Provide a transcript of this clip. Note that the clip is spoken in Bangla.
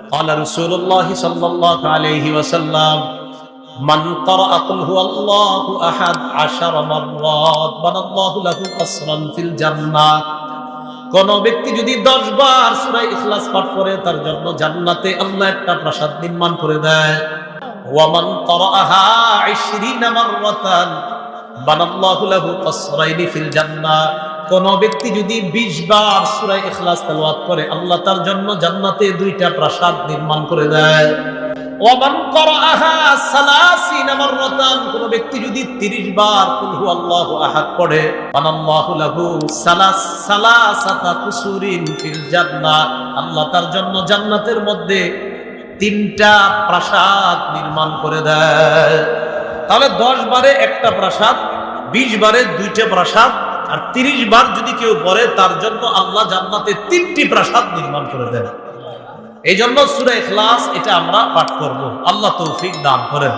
قال رسول الله صلى الله عليه وسلم من قرأ قل هو الله أحد عشر مرات بنى الله له قصرا في الجنة কোন ব্যক্তি যদি দশ বার সুরাই ইখলাস পাঠ করে তার জন্য জান্নাতে আল্লাহ একটা প্রাসাদ নির্মাণ করে দেয় ওয়ামান করাহা ইশরিনা মাররাতান বানাল্লাহু লাহু কসরাইনি ফিল জান্নাহ কোন ব্যক্তি যদি 20 বার সূরা ইখলাস তেলাওয়াত করে, আল্লাহ তার জন্য জান্নাতে দুইটা প্রাসাদ নির্মাণ করে দেয়। ব্যক্তি যদি 30 বার কুল হুয়াল্লাহু আহাদ পড়ে আল্লাহ তার জন্য জান্নাতের মধ্যে তিনটা প্রাসাদ নির্মাণ করে দেয়। তাহলে দশ বারে একটা প্রাসাদ, বিশ বারে দুইটা প্রাসাদ আর তিরিশ বার যদি কেউ পড়ে তার জন্য আল্লাহ জান্নাতে তিনটি প্রাসাদ নির্মাণ করে দেন। এই জন্য সুরে খ্লাস এটা আমরা পাঠ করব। আল্লাহ তৌফিক দান করেন।